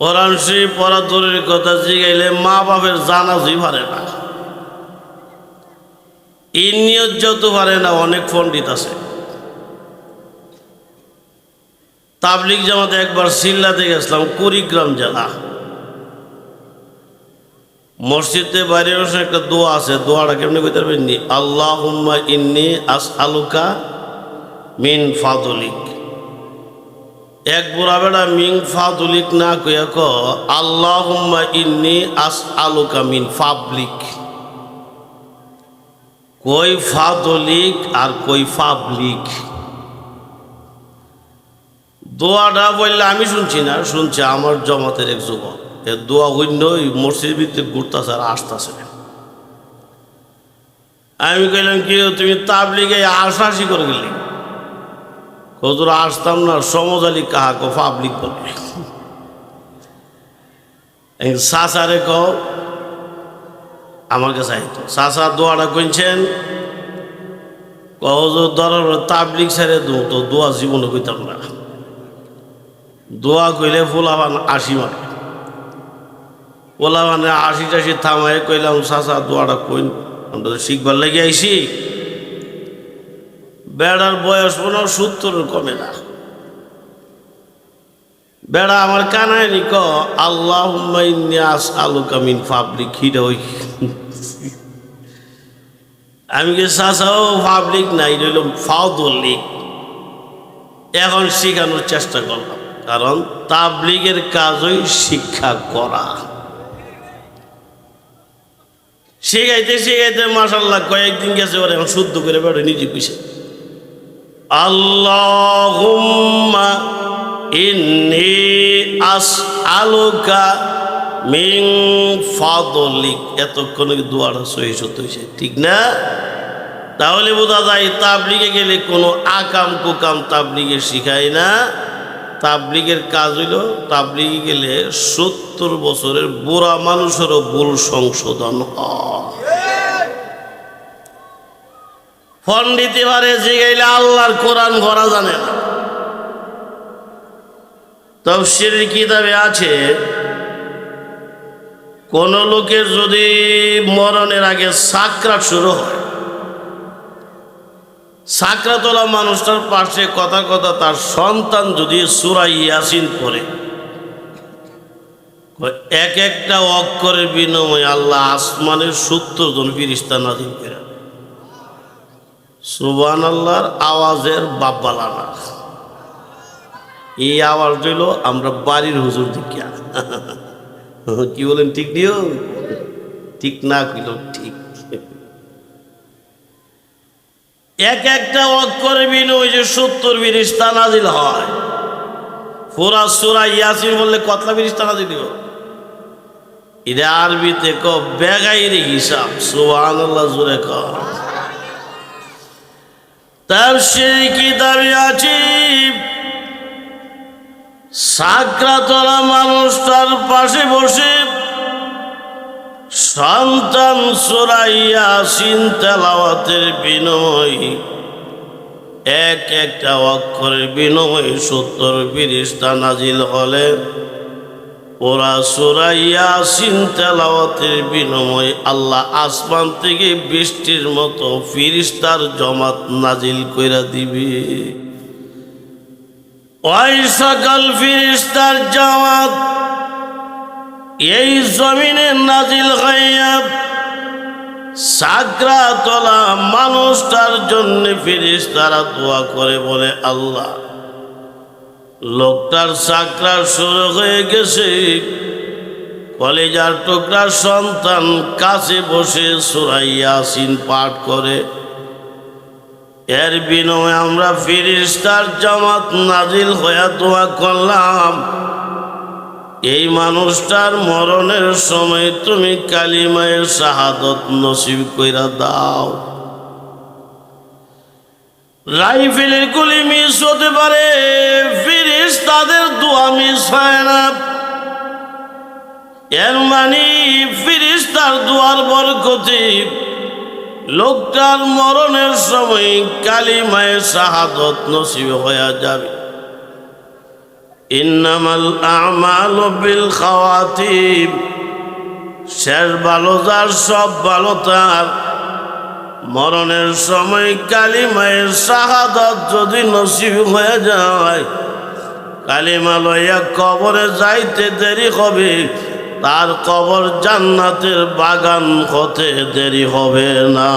কোরআন শরীফ পড়া দূরের কথা জিগাইলে মা বাপের জানাজই পারে না। এই নিয়ত যত পারে না অনেক পণ্ডিত আছে। তাবলিক জামাতে একবার সিল্লাতে গেছিলাম কুড়িগ্রাম জেলা। মসজিদে বাইরে বসে একটা দোয়া আছে, দোয়াটা কেমনি কইতে পারবেন আল্লাহ ইন্নি আস আলুকা মিন ফাদলিক। এক বুড়া বেড়া মিং ফাদুলিক না কইয়া ক আল্লাহ ইন্নি আস আলুকা মিন ফাবলিক কই ফাদলিক আর কই ফাবলিক? দোয়াটা বললে আমি শুনছি না, শুনছি আমার জমাতের এক যুবক। এ দোয়া অন্য মসজিদ ভিত্তিক ঘুরতেছে আর আসতেছে আমি কইলাম, কি তুমি তাবলিগে আশাশি করে গেলি? হজুর, আসতাম না, সমজ আলী কাহাকে পাবলিক বলে সাসারে ক আমার কাছে আইতো সাসা দোয়াটা কইছেন কহজুর দরার তাবলিক ছেড়ে দো তো, দোয়া জীবনে কইতাম না। দোয়া কইলে ফুলাবান আশি মারে। পোলাবানে আশি টাশি থামাই কইলাম সাসা দোয়াটা কইন আমরা তো শিখবার লেগে আইসি বেড়ার বয়স মনে হয় সত্তরের কমে না। বেড়া আমার কানায় নি ক আল্লাহ আলু কামিন পাবলিক। হিরে ওই আমি কি চাচাও পাবলিক নাই। রইলাম ফাউদলিক এখন শেখানোর চেষ্টা করলাম, কারণ তাবলিগের কাজই শিক্ষা করা। শিখাইতে শিখাইতে মাসাল্লাহ কয়েকদিন গেছে, ওরা এখন শুদ্ধ করে বেড়ে নিজে কুইছে আল্লাহুম্মা ফাদলিক সত্য হয়েছে, ঠিক না? তাহলে বোঝা যায় তাবলিগে গেলে কোনো আকাম কুকাম তাবলিগে শিখায় না। তাবলিগের কাজ হইল, তাবলিগে গেলে সত্তর বছরের বুড়া মানুষেরও ভুল সংশোধন হয়। পণ্ডিত এবারে জিগাইলে আল্লাহর কোরআন ভরা জানে না। তফসির কিতাবে আছে, কোন লোকের যদি মরণের আগে সাকরাত শুরু হয় সাকরাতলা মানুষটার পাশে কথা কথা তার সন্তান যদি সুরাই ইয়াসিন পড়ে এক একটা অক্ষরের বিনিময়ে আল্লাহ আসমানের সত্তর জন ফিরিস্তা নাজিল করে। সুবান আল্লাহর আওয়াজের বাব্বালানা এই আওয়াজ দিল আমরা বাড়ির হুজুর দেখিয়া। কি বলেন, ঠিক নিও ঠিক না কইল, ঠিক। এক একটা অক্ষরে বিনয় যে সত্তর বিরিস্তা নাজিল হয়। ফোরা সুরা ইয়াসিন বললে কতলা বিরিস্তা নাজিল এটা আরবিতে ক বেগাইরে হিসাব সুবান আল্লাহ জুড়ে কর তার সেই কিতাবে আছে? সাকরাতলা মানুষটার পাশে বসে। সন্তান সোরাইয়া সিন তেলাওয়াতের বিনয়। এক একটা অক্ষরের বিনয়, সত্তর ফিরিস্তা নাজিল হলে ওরা সোরাইয়া সিন তেলাওয়াতের বিনিময় আল্লাহ আসমান থেকে বৃষ্টির মতো ফিরিস্তার জমাত নাজিল কইরা দিবে। ওই সকল ফিরিস্তার জামাত এই জমিনে নাজিল হইয়া সাকরা তোলা মানুষটার জন্য ফিরিস্তারা দোয়া করে বলে আল্লাহ। লোকটার চাকরা শুরু হয়ে গেছে। কলেজার টুকরা সন্তান কাছে বসে সুরাইয়াসিন পাঠ করে। এর বিনিময়ে আমরা ফিরিস্তার জামাত নাজিল হইয়া দোয়া করলাম। এই মানুষটার মরণের সময় তুমি কালিমায়ের শাহাদত নসিব কইরা দাও। রাইফেলের গুলি মিস হতে পারে ফিরিস তাদের দোয়া মিস হয় না। এর মানে ফিরিস তার দোয়ার বরকতে লোকটার মরণের সময় কালিমায় শাহাদত নসিব হয়ে যাবে। ইন্নামাল আমাল বিল খাওয়াতিম। শেষ ভালো যার, সব ভালো তার। মরণের সময় কালিমায়ের শাহাদত যদি নসিব হয়ে যায় কালিমা লইয়া কবরে যাইতে দেরি হবে তার কবর জান্নাতের বাগান হতে দেরি হবে না।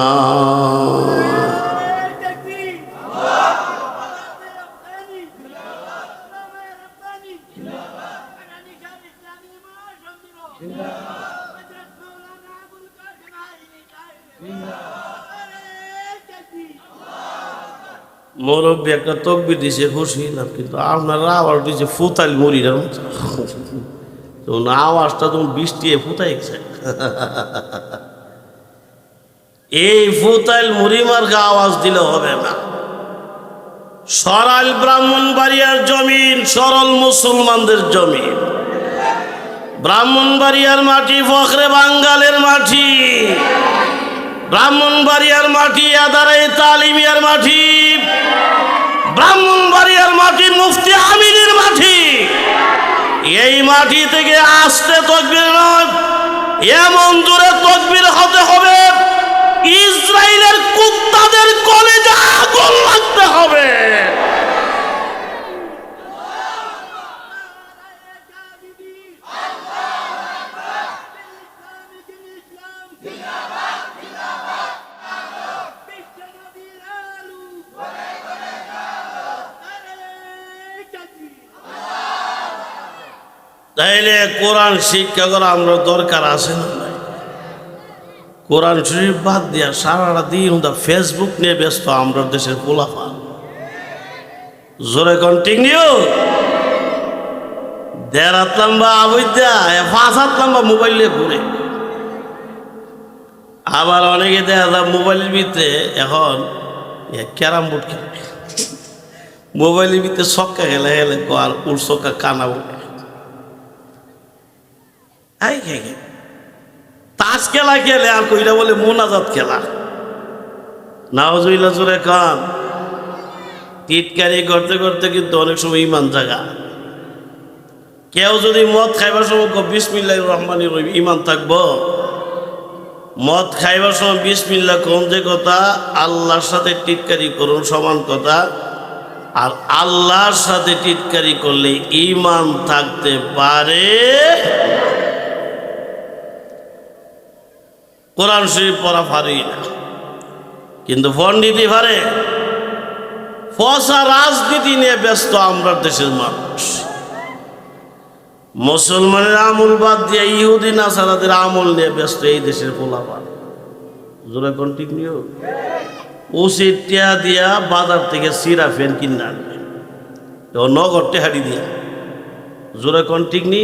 মুরব্বী একটা তকবি দিছে, খুশি হলাম কিন্তু আপনারা আবার দিছে ফুতাইল মুড়িটার মতো। তো আওয়াজটা তখন বৃষ্টি ফুতাই এই ফুতাইল মুড়ি মার্কা আওয়াজ দিলে হবে না। সরাল ব্রাহ্মণবাড়িয়ার জমিন, সরল মুসলমানদের জমিন। ব্রাহ্মণবাড়িয়ার মাটি, ফখরে বাঙ্গালের মাটি। ব্রাহ্মণবাড়িয়ার মাটি, আদারে তালিমিয়ার মাটি। ব্রাহ্মণবাড়িয়ার মাটি, মুফতি আমিনের মাটি। এই মাটি থেকে আসতে তকবির নয়, এমন দূরে তকবির হতে হবে ইসরায়েলের কুত্তাদের কলেজে আগুন লাগতে হবে। তাইলে কোরআন শিক্ষা করা আমরা দরকার আছে না? কোরআন শরীফ বাদ দিয়া সারা দিন ফেসবুক নিয়ে ব্যস্ত, আমরা দেশের পোলাফান জোরে কন্টিনিউ দেড় হাত লম্বা আবৈদ্যা পাঁচ হাত লম্বা মোবাইল নিয়ে ঘুরে আবার অনেকে দেখা যায় মোবাইলের ভিতরে এখন ক্যারাম বোর্ড খেলে মোবাইলের ভিতরে ছক্কা খেলে খেলে আর উর ছক্কা কানা উঠে। তাস খেলা খেলে আর কইরা বলে মোনাজাত খেলা। নাওজুইলা জোরে খান টিটকারি করতে করতে কিন্তু অনেক সময় ইমান জাগা। কেউ যদি মদ খাইবার সময় বিসমিল্লাহ রহমানি রহিম, ইমান থাকব? মদ খাইবার সময় বিসমিল্লা কোন যে কথা? আল্লাহর সাথে টিটকারি করুন সমান কথা। আর আল্লাহর সাথে টিটকারি করলে ইমান থাকতে পারে। কোরআন শরীফ পড়া পারি না কিন্তু পণ্ডিতি পারে ফসা রাজনীতি নিয়ে ব্যস্ত আমরা দেশের মানুষ। মুসলমানের আমল বাদ দিয়ে ইহুদি, নাসারাদের আমল নিয়ে ব্যস্ত এই দেশের পোলাপান। জোরে কন্টিনিউ উচিত টিয়া দিয়া বাজার থেকে সিরা ফ্যান কিনে আনবে। নগর টেহারি দিয়া। জোরে কন্টিনি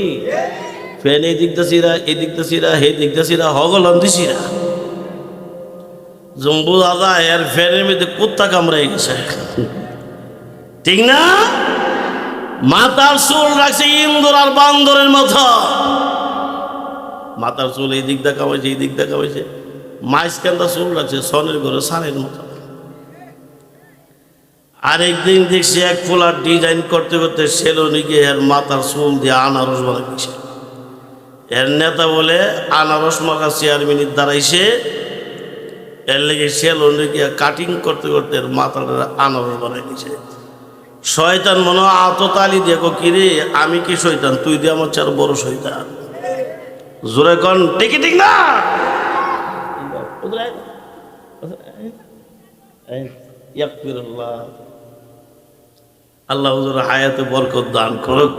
ফ্যান এই দিকটা সিরা, এই দিকটা সিরা হে দিকটা সিরা, হগলন দিছিরা জম্বু দাদা এর ফ্যানের মধ্যে কুত্তা কামড়াই গেছে। ঠিক না? মাথার চুল রাখছে ইন্দুর আর বান্দরের মতো। মাথার চুল এই দিক দেখা হয়েছে এই দিক দেখা হয়েছে মাঝখানটা চুল রাখছে সনের ঘরে, সানের মতো। আরেকদিন দেখছি এক ফুলার ডিজাইন করতে করতে সেলুনিকে এর মাথার চুল দিয়ে আনারস বানাইছে। এর নেতা বলে আনারস মাখা চেয়ারম্যানের দাঁড়াইছে এর লেগে সেলুনিকে কাটিং করতে করতে এর মাথাটা আনারস বানাই দিছে শয়তান মনে হয় আততালি দেখো কিরে আমি কি শয়তান? তুই দিয়ে আমার চার বড় শয়তান। জোরে কন টিকি ঠিক না! আল্লাহ হুজুর হায়াতে বরকত দান করুক।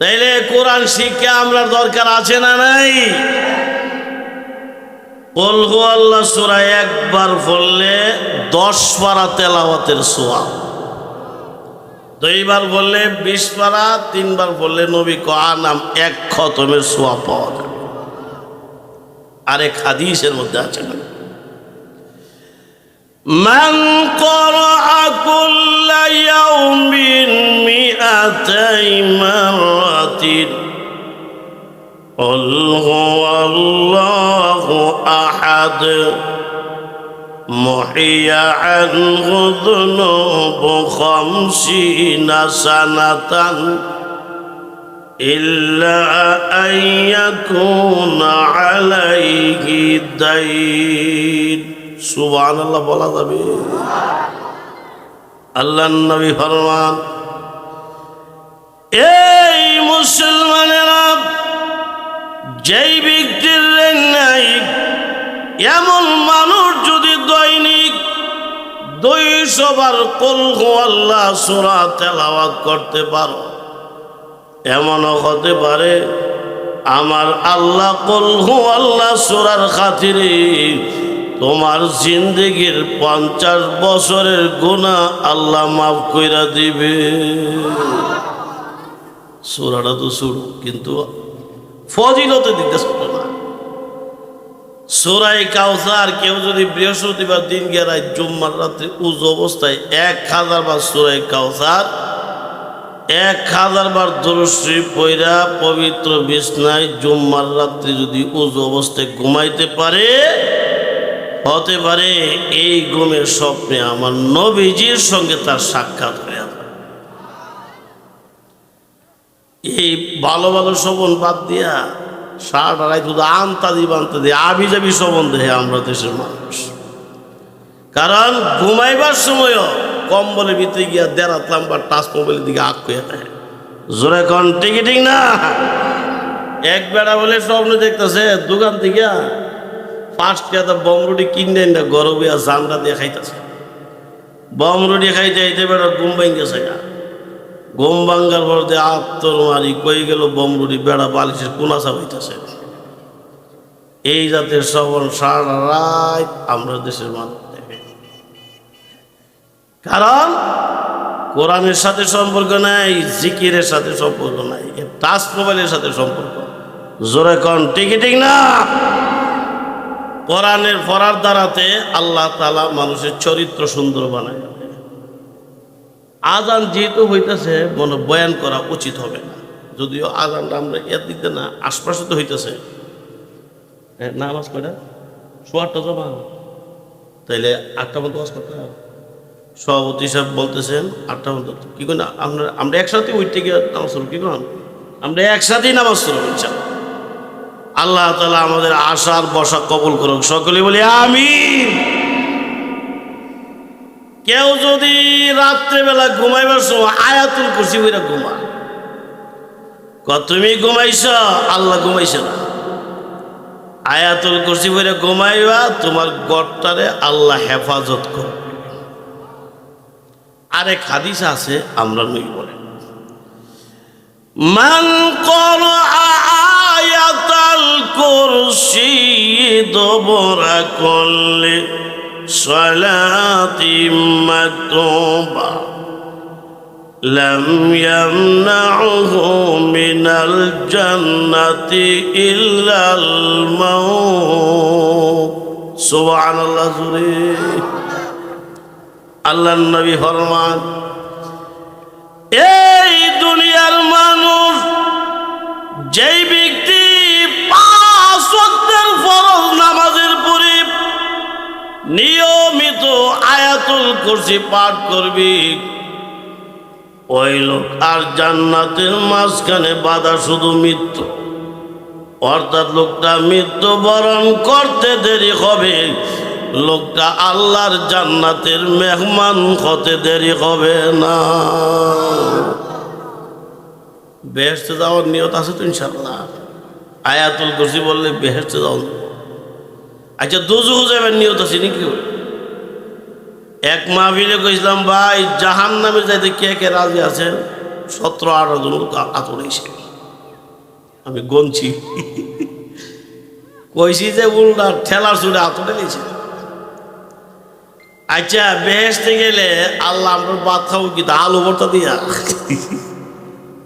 তাইলে কোরআন শিক্ষা আমরা দরকার আছে না নাই? কলহু আল্লাহ সুরা একবার বললে দশ পারা তেলাওয়াতের সোয়া দুইবার বললে বিশ পারা, তিনবার বললে নবী নাম এক খতমের সোয়া পাওয়া যাবে। আরেক মধ্যে আছে না? من قرأ كل يوم مئتي مرة قل هو الله أحد محي عنه ذنوب خمسين سنة إلا أن يكون عليه دين সুবহান আল্লাহ বলা যাবে। আল্লাহ নবী ফরমান, এই মুসলমানেরা, যেই ব্যক্তির নাই, এমন মানুষ যদি দৈনিক দুইশো বার কলহু আল্লাহ সুরা তেলাওয়াত করতে পারো, এমনও হতে পারে আমার আল্লাহ কলহু আল্লাহ সুরার খাতিরে তোমার জিন্দগির পঞ্চাশ বছরের গুণা আল্লাহ মাফ কইরা দিবে। সুরাটা তো সুর কিন্তু ফজিলতে দিতে সুরাই কাউসার কেউ যদি বৃহস্পতিবার দিন গেরায় জুম্মার রাত্রে উজ অবস্থায় এক হাজার বার সুরাই কাউসার, এক হাজার বার দরশ্রী পৈরা পবিত্র বিছনায় জুম্মার রাত্রে যদি উজ অবস্থায় ঘুমাইতে পারে হতে পারে এই ঘুমের স্বপ্নে আমার নবীজির সঙ্গে তার সাক্ষাৎ হয়ে এই ভালো ভালো শোভন বাদ দিয়া সারা রায় শুধু আনতা দিব আনতা দিয়ে আবি যাবি শোভন দেহে আমরা দেশের মানুষ। কারণ ঘুমাইবার সময়ও কম্বলের ভিতরে গিয়া দেড়াতলাম বা টাচ মোবাইলের দিকে আগ দেয় জোরে কন টিকিটিং না? এক বেড়া বলে স্বপ্ন দেখতেছে, দোকান থেকে ফার্স্ট কেতা বম রুটি কিনে না গরবে আর জানটা দিয়ে খাইতেছে। বম রুটি খাইতে খাইতে বেড়া ঘুম ভাঙ্গেছে গা। ঘুম ভাঙ্গার পর দিয়ে আত্মর মারি কই গেল বম রুটি, বেড়া বালিশের কোনাসা হইতেছে এই জাতের শ্রবণ সারা রাত আমরা দেশের মানুষ কারণ কোরআনের সাথে সম্পর্ক নাই, জিকিরের সাথে সম্পর্ক নাই টাচ মোবাইলের সাথে সম্পর্ক। জোরে কন টিকি ঠিক না? কোরআনের পড়ার দ্বারাতে আল্লাহ তালা মানুষের চরিত্র সুন্দর বানায়। আজান যেহেতু হইতেছে, মনে বয়ান করা উচিত হবে না। যদিও আজানটা আমরা এর দিতে না, আশপাশে তো হইতেছে। নামাজ কয়টা সোয়ারটা জমা তাইলে আটটা মতো ওয়াজ করতে হবে। সভাপতি সাহেব বলতেছেন আটটা মতো কি করেন আমরা আমরা একসাথে উঠতে গিয়ে নামাজ পড়ব, কি করেন আমরা একসাথেই নামাজ পড়ব ইনশাল্লাহ আল্লাহ তালা আমাদের আশার বসা কবুল করুক। সকলে বলি আমি কেউ যদি রাত্রেবেলা ঘুমাইবার সময় আয়াতুল কুসি হইরা ঘুমা তুমি ঘুমাইছ? আল্লাহ ঘুমাইছ না। আয়াতুল কুসি হইরা ঘুমাইবা, তোমার গড়টারে আল্লাহ হেফাজত কর আরেক হাদিস আছে আমরা নই বলে মান কর আয়াতাল কুরসি দবরা করলে صلاة مكتوبة لم يمنعه من الجنة إلا الموت سبحان الله زوري আল্লাহ নবী ফরমান এই দুনিয়ার মানুষ যেই কুরসি পাঠ করবি। ওই লোক আর জান্নাতের মাঝখানে বাধা শুধু মৃত্যু। অর্থাৎ লোকটা মৃত্যু বরণ করতে দেরি হবে। লোকটা আল্লাহর জান্নাতের মেহমান হতে দেরি হবে না। বেহেস্তে যাওয়ার নিয়ত আছে তো ইনশাল্লাহ আয়াতুল কুরসি বললে বেহেস্তে যাওয়া আচ্ছা দুজু যাবেন নিয়ত আছে নাকি? এক মাহবিলে কইলাম ভাই জাহান নামে যাইতে কে কে রাজি আছেন সতেরো, আঠারো জন আতর আমি গনছি। কইছি যে উল্টা ঠেলার চুলে আতরে নিয়েছে। আচ্ছা বেহেসতে গেলে আল্লাহ আমরা বাদ খাব কি? তা আলু ভর্তা দিয়া।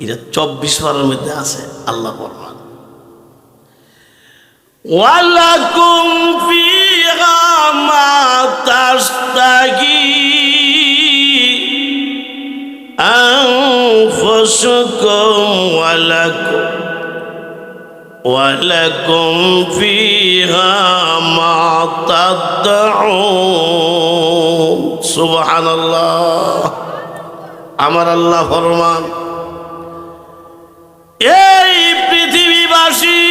এটা চব্বিশ বারের মধ্যে আছে, আল্লাহ ফরমান। ওয়ালাকুম ফি ما تشتهي أنفسكم ولكم ولكم فيها ما تدعون سبحان الله আমার আল্লাহ ফরমান এই পৃথিবীবাসী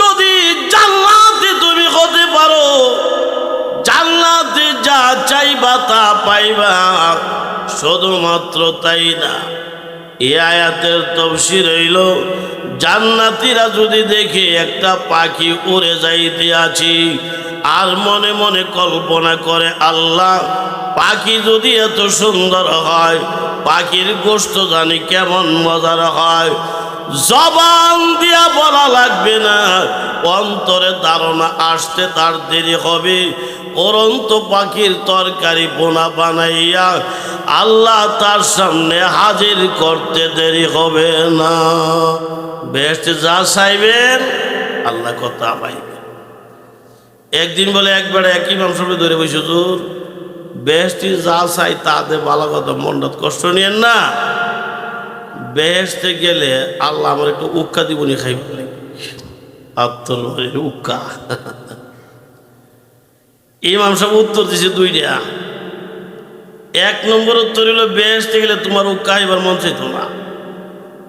যদি তুমি হতে পারো, জান্নাতে যা চাইবা তা পাইবা। শুধুমাত্র তাই না এ আয়াতের তফসির হইল, জান্নাতিরা যদি দেখে একটা পাখি উড়ে যাইতে আছি, আর মনে মনে কল্পনা করে, আল্লাহ, পাখি যদি এত সুন্দর হয়, পাখির গোস্ত জানি কেমন মজার হয়। জবান দিয়া বলা লাগবে না। অন্তরে ধারণা আসতে তার দেরি হবে। অরন্ত পাখির তরকারি বোনা বানাইয়া আল্লাহ তার সামনে হাজির করতে দেরি হবে না। বেস্ট যা চাইবেন, আল্লাহ কথা পাইবেন একদিন বলে একবার একই মাংসবে ধরে বসে তোর বেহেস্তি যা চাই তাতে ভালো কথা মন্ডত কষ্ট নিয়েন না। বেহেস্তে গেলে আল্লাহ আমার একটু উক্কা দিবনি খাইব। আত্মর উক্কা। ইমাম সাহেব উত্তর দিছে দুইটা। এক নম্বর উত্তর হলো বেহেস্তে গেলে তোমার উক্কা এবার মন চাইতো না।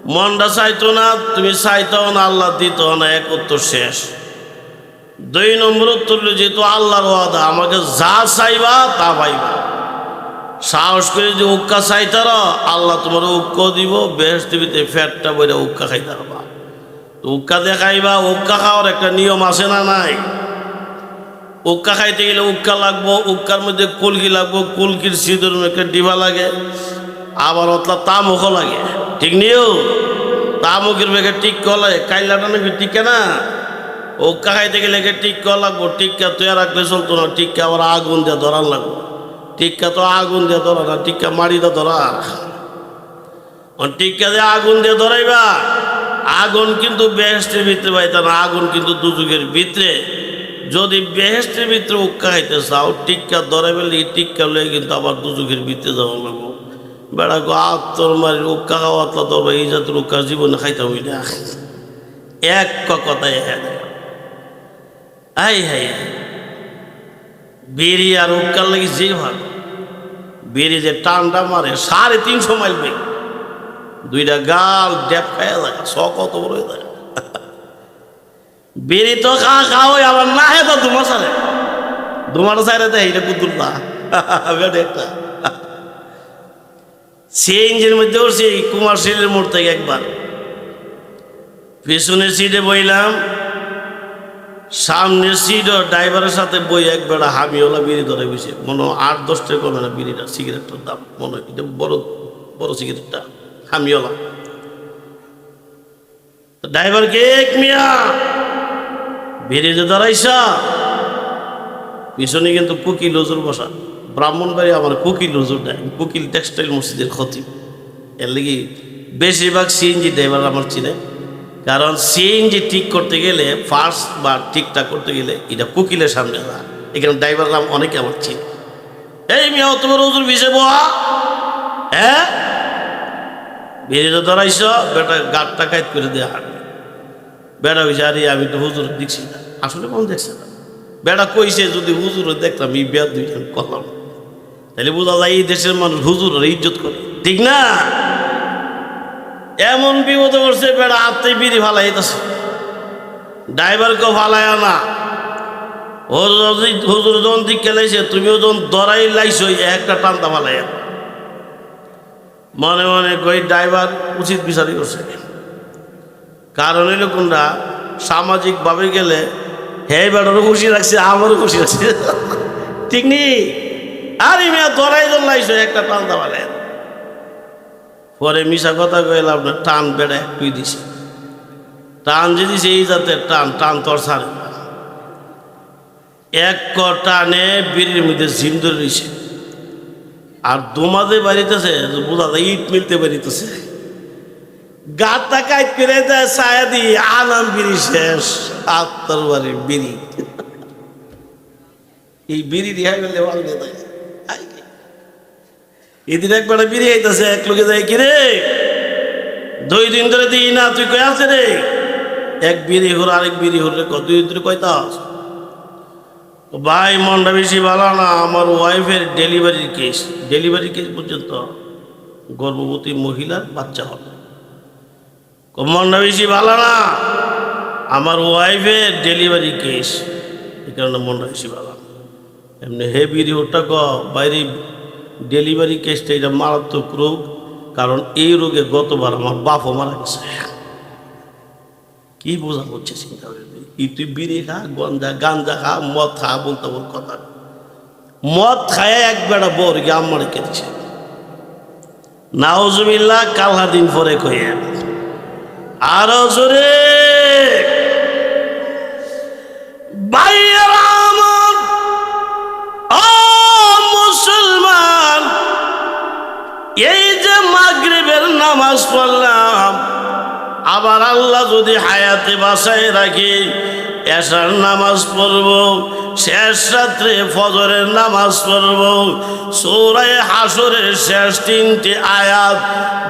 মনটা চাইতো না, তুমি চাইতাও না, আল্লাহ দিত না, এক উত্তর শেষ। দুই নম্বর উত্তর হলো, যেহেতু আল্লাহর ওয়াদা, আমাকে যা চাইবা তা পাইবা। সাহস করে যে উক্কা চাইতার আল্লাহ তোমার উক্ক দিব বেশ দিবিতে ফ্যাটটা বইরা উক্কা খাইতে পারবা। তো উক্কা দেখাইবা, উক্কা খাওয়ার একটা নিয়ম আছে না নাই? উক্কা খাইতে গেলে উক্কা লাগবো, উক্কার মধ্যে কুলকি লাগবো, কুলকির সিঁদুর একটা ডিবা লাগে, আবার অতলা তামুখও লাগে। ঠিক নিও তামুখের বেগে টিক লাগে, কাইলাটা নাকি টিকে না? উক্কা খাইতে গেলে টিক্কা লাগবো, টিক্কা তৈরি রাখলে চলতো না, টিক্কা আবার আগুন দিয়ে ধরার লাগবো। টিক্কা তো আগুন দিয়ে ধরা না, টিক্কা মাড়িতে ধরা টিক্কা দিয়ে আগুন দিয়ে ধরাইবা, আগুন কিন্তু বেহেস্টের ভিতরে পাইতা না, আগুন কিন্তু দুযুগের ভিতরে। যদি বেহেস্টের ভিতরে উক্কা খাইতে চাও, টিক্কা ধরে ফেলে টিক্কা লয়ে কিন্তু আবার দুযুগের ভিতরে যাওয়া লাগবো। বেড়া গো আত্মর মারি উক্কা খাওয়া তো এই জাতের উক্কা জীবনে খাইতে হই না। এক কথায় হ্যাঁ হাই বেরি আর উক্কার লাগি যে ভালো বেরি যে টানটা মারে সাড়ে তিনশো মাইল বেগ। দুইটা গাল ড্যাপ খাইয়া যায় শ কত বড় হয়ে যায়। বেরি তো খা খাও আবার না হে তো দুমা সারে দুমার সারে দেয়, এটা কুতুর না একটা। সে ইঞ্জিনের মধ্যে উঠছে, কুমার শিলের মোড় থেকে একবার। পেছনের সিটে বইলাম সামনের সিটও ড্রাইভারের সাথে বই এক বেড়া হামিওলা বিড়ি ধরে বসে। মনে আট, দশ টাকা কমে না বিড়িটা সিগারেটটার দাম। মনে এটা বড় বড় সিগারেটটা হামিওলা ড্রাইভার কে এক মিয়া বিড়িতে দাঁড়াইছ? পিছনে কিন্তু কুকিল হজুর বসা। ব্রাহ্মণবাড়ি আমার কুকিল হজুর দেয় কুকিল টেক্সটাইল মসজিদের ক্ষতি এর লেগে বেশিরভাগ সিএনজি ড্রাইভার আমার চিনে। কারণ সিএনজি ঠিক করতে গেলে ফার্স্ট বা ঠিকঠাক করতে গেলে এটা কুকিলের সামনে না। এখানে ড্রাইভার নাম অনেকে আমার চিন। এই মিয়া, তোমার হুজুর ভিসে বোয়া? হ্যাঁ? বেরিয়ে ধরাইছ, বেটা গাটটা কাইত করে দিয়ে হাঁটবে। বেড়া হয়েছে আরে, আমি তো হুজুর দেখছি না। আসলে কোন দেখছে না। বেড়া কইছে, যদি হুজুর দেখতাম এই বিয়ার দুইজন করলাম তাহলে বোঝা যায় এই দেশের মানুষ হুজুর ইজ্জত করে। ঠিক না? এমন বিপদ করছে বেড়া আত্মে বিড়ি ফালাই দিতেছে। ড্রাইভারকে ফালায় না হুজুর যখন দিক লাইছে, তুমিও যখন দরাই লাইছো একটা টানতা ফালাই মনে মনে কই, ড্রাইভার উচিত বিচারই করছে কারণ হইল কোনটা? সামাজিকভাবে গেলে হে বেটারও খুশি রাখছে আমারও খুশি রাখছে ঠিক নেই আরে মেয়া, দরাই দর লাইছো একটা টানতা ফালাই পরে মিশা কথা কইলাম না টান বেড়ে একটুই দিছে টান যে দিছে এই জাতের টান টান তোর না। এক ক টানে বিড়ির মধ্যে জিন্দর রয়েছে আর দোমাদে বাড়িতেছে, বোঝা যায়, ইট মিলতে বাড়িতেছে গাতা কাইট করে দেয় ছায়া দি আনাম বিড়ি শেষ, আত্মার বাড়ির বিড়ি এই বিড়ি রিহাই বললে ভালো দিয়ে দেয়। এদিন একবার বিড়ি আইতাছে এক লোকে যায় কি রে দুই দিন ধরে দিই না, তুই কই আছে রে? এক বিড়ি হর আরেক বিড়ি হরে কত ভিতরে কয়তা ভাই, মনটা বেশি ভালো না, আমার ওয়াইফের ডেলিভারির কেস ডেলিভারি কেস পর্যন্ত গর্ভবতী মহিলার বাচ্চা হবে। মনটা বেশি ভালো না, আমার ওয়াইফের ডেলিভারি কেস এই কারণে মনটা বেশি ভালো। এমনি হেভি রিপোর্টটা ক বাইরে ডেলিভারি কেসটা এটা মারাত্মক রোগ, কারণ এই রোগে গতবার আমার বাপও মারা গেছে। কি বোঝা হচ্ছে চিন্তা ই তুই বিড়ি খা গঞ্জা গাঞ্জা খা, মদ খা বলতে বল কথা। মদ খায় এক বেড়া বর গিয়ে আমার কেটেছে। নাওজুবিল্লা কালহা দিন পরে কয়ে আরও জোরে। ভাইয়েরা নামাজ পড়লাম। আবার আল্লাহ যদি হায়াতে বাসায় রাখি এসার নামাজ পড়ব, শেষ রাত্রে ফজরের নামাজ পড়ব। সৌরায় হাসরের শেষ তিনটি আয়াত,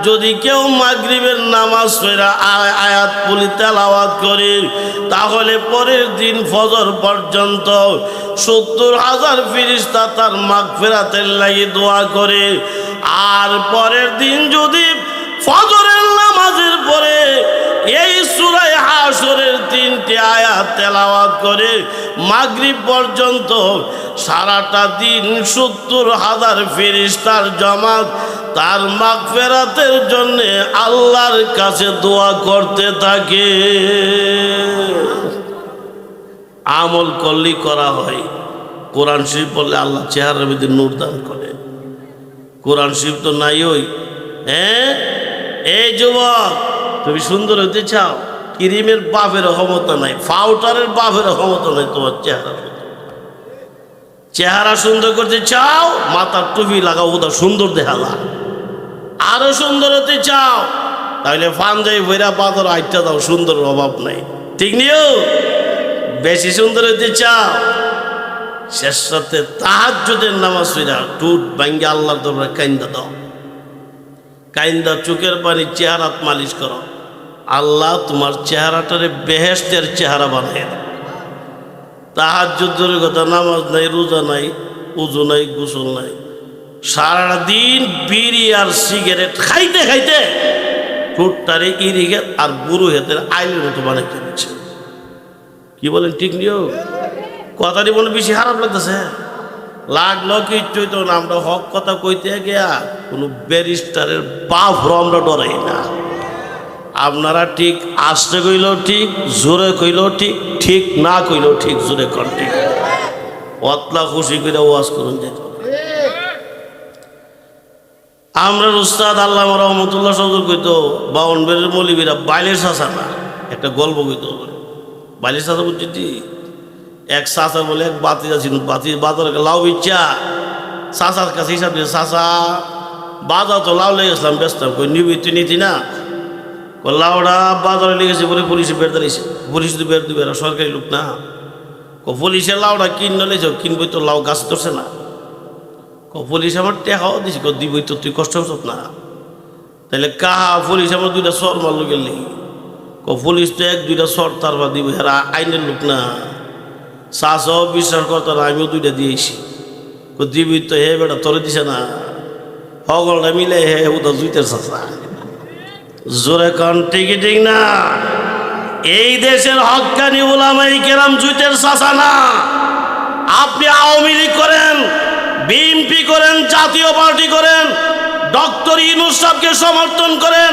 যদি কেউ মাগরিবের নামাজ আ- আয়াত পুলি তেলাওয়াত করে, তাহলে পরের দিন ফজর পর্যন্ত সত্তর হাজার ফিরিস্তা তার মাগ ফেরাতের লাগি দোয়া করে। আর পরের দিন যদি ফজরের নামাজের পরে এই সুরায় হাসরের তিনটি আয়াত তেলাওয়াত করে মাগরিব পর্যন্ত সারাটা দিন সত্তর হাজার ফেরিস্তার জমাত তার মাগ ফেরাতের জন্যে আল্লাহর কাছে দোয়া করতে থাকে। আমল করলেই করা হয়। কোরআন শরীফ পড়লে আল্লাহ চেহারার মধ্যে নূর দান করে। কোরআন শরীফ তো নাই ওই হ্যাঁ? এই যুবক, তুমি সুন্দর হতে চাও? ক্রিমের বাপের ক্ষমতা নাই ফাউটারের বাপের ক্ষমতা নাই তোমার চেহারা চেহারা সুন্দর করতে চাও, মাথার টুপি লাগাও ওটা সুন্দর দেখালা আরও সুন্দর হতে চাও তাহলে ফানজাই ভৈরা পাথর আইটা দাও, সুন্দর অভাব নাই। ঠিক নিও? বেশি সুন্দর হতে চাও, শেষ রাতে তাহাজ্জুদের নামাজ পড়া টুট ভাঙ্গে আল্লাহর দরবারে কাইন্দা দাও। কাইন্দা চোখের পানি চেহারাত মালিশ করো। আল্লাহ তোমার চেহারাটারে বেহেস্তের চেহারা বানিয়ে দাও। তাহাজ্জুদের কথা, নামাজ নাই, রোজা নাই, উজু নাই, গোসল নাই। সারাদিন বিড়ি আর সিগারেট খাইতে খাইতে টুটটারে ইরিগেট আর গুরু হেতের আইলের মতো বানাইতে কি বলেন, ঠিক নিও কথাটি মনে বেশি খারাপ লাগতেছে। লাগল কিচ্ছুই তো আমরা হক কথা কইতে গিয়া, কোনো ব্যারিস্টারের বাপ আমরা ডরাই না। আপনারা ঠিক আসতে কইলেও ঠিক, জোরে কইলেও ঠিক ঠিক না কইলেও ঠিক, জোরে কর ঠিক। অতলা খুশি করে ওয়াজ করুন যে। আমরা উস্তাদ আল্লাহ রহমতুল্লাহ সজর কইতো বাউনবের মলিবিরা বাইলের শাসা না, একটা গল্প কইতো। বাইলের শাসা বুঝছি এক চাষা বলে এক বাতি ছিল বাতি বাজার লাউ বিচ্ছা। চাষার কাছে হিসাব দিয়ে চাষা বাজার তো লাউ লেগে গেছিলাম, ব্যস্ত। কই নিবি তুই নিতি না? লাউডা বাজারে লেগেছে বলে পুলিশে বের দাঁড়িয়েছে পুলিশ তো বের দিবে সরকারি লোক না। কো পুলিশের লাউডা কিনলে লেছে কিনবই তো লাউ, গাছ ধরছে না। ক পুলিশ আমার টেকাও দিছি ক দিবই তো, তুই কষ্ট হচ্ছ না। তাহলে কাহা পুলিশ আমার দুইটা সর মারলো গেলি। ক পুলিশ তো এক, দুইটা সর তার বা দিব হেরা আইনের লোক না। শাসও বিশ্বাস করতো না, আমিও দুইটা দিয়েছি। দিবি তো হে বেটা, তোরে দিছে না। হগলটা মিলে হে উদা জুইতের চাষা জোরে কন ঠিকই ঠিক না। এই দেশের হকানি ওলামাই কেরাম জুইতের চাষা না। আপনি আওয়ামী লীগ করেন, বিএনপি করেন, জাতীয় পার্টি করেন, ডক্টর ইনুস সাহকে সমর্থন করেন,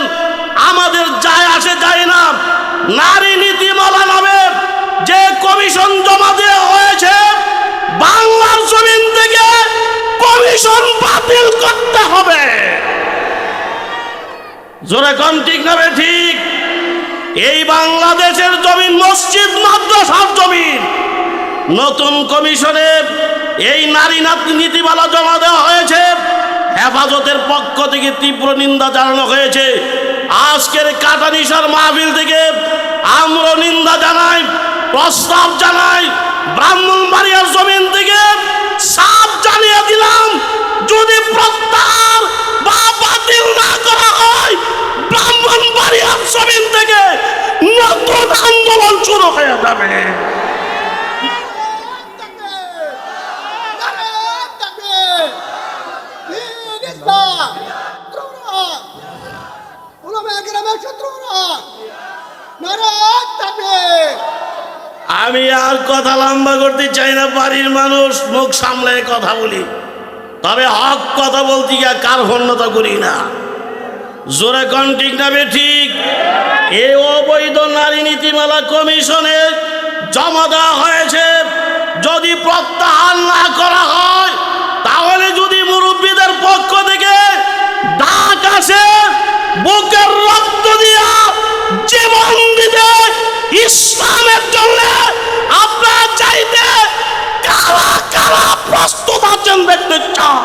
আমাদের যায় আসে যায় না। নারী নীতিমালা নামে যে কমিশন জমা দেওয়া হয়েছে, বাংলার জমিন থেকে কমিশন বাতিল করতে হবে। জোরে কম ঠিক না ঠিক? এই বাংলাদেশের জমিন, মসজিদ, মাদ্রাসার জমিন, নতুন কমিশনের এই নারী নাতি নীতিমালা জমা দেওয়া হয়েছে। হেফাজতের পক্ষ থেকে তীব্র নিন্দা জানানো হয়েছে। আজকের কাটানিসার মাহফিল থেকে আমরা নিন্দা জানাই প্রস্তাব জানাই ব্রাহ্মণ ব্রাহ্মণবাড়িয়ার জমিন থেকে সাপ জানিয়ে দিলাম, যদি প্রত্যাহার বা বাতিল না করা হয় ব্রাহ্মণ ব্রাহ্মণবাড়িয়ার জমিন থেকে নতুন আন্দোলন শুরু হয়ে যাবে। আমি আর কথা লম্বা করতে চাই না, বাড়ির মানুষ মুখ সামলে কথা বলি। তবে হক কথা বলতে গিয়ে কার ভন্যতা করি না। জোরে কন ঠিক না বে ঠিক? এ অবৈধ নারী নীতিমালা কমিশনে জমা দেওয়া হয়েছে। যদি প্রত্যাহার না করা হয়, তাহলে যদি মুরব্বীদের পক্ষ থেকে ডাক আসে বুকের রক্ত দিয়া জীবন দিতে ইসলামের জন্য। আপনার চাইতে কারা কারা প্রস্তুত আছেন দেখতে চান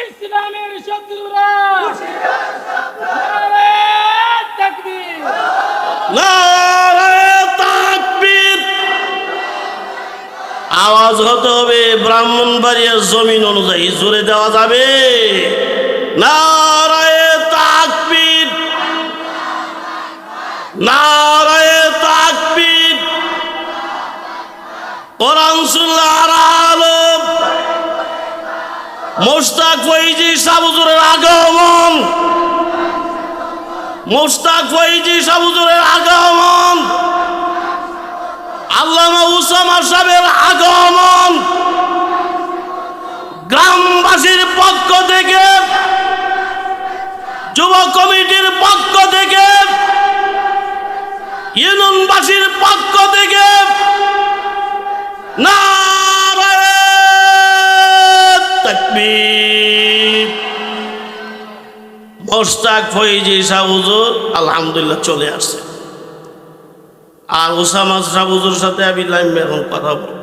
ইসলামের শত্রুরা নারে তাকবীর নারায়ে তাকবীর আওয়াজ হতে হবে ব্রাহ্মণবাড়িয়ার জমিন অনুযায়ী জোরে দেওয়া যাবে। নারায়ে তাকবীর নারায়ে তাকবীর। কোরআন সুল্লাহর আলম মোস্তাক ফৈজি সাবুজুরের আগমন মোস্তাক ফৈজি সাবুজুরের আগমন। আল্লামা উসামা সাহেবের আগমন। গ্রামবাসীর পক্ষ থেকে, যুব কমিটির পক্ষ থেকে, ইউনিয়নবাসীর পক্ষ থেকে তাকবীর। মোস্তাক ফৈজি সাহুজুর আলহামদুলিল্লাহ চলে আসছে। আর ওসামা সাহুজুর সাথে আমি লাইন এখন কথা বলব।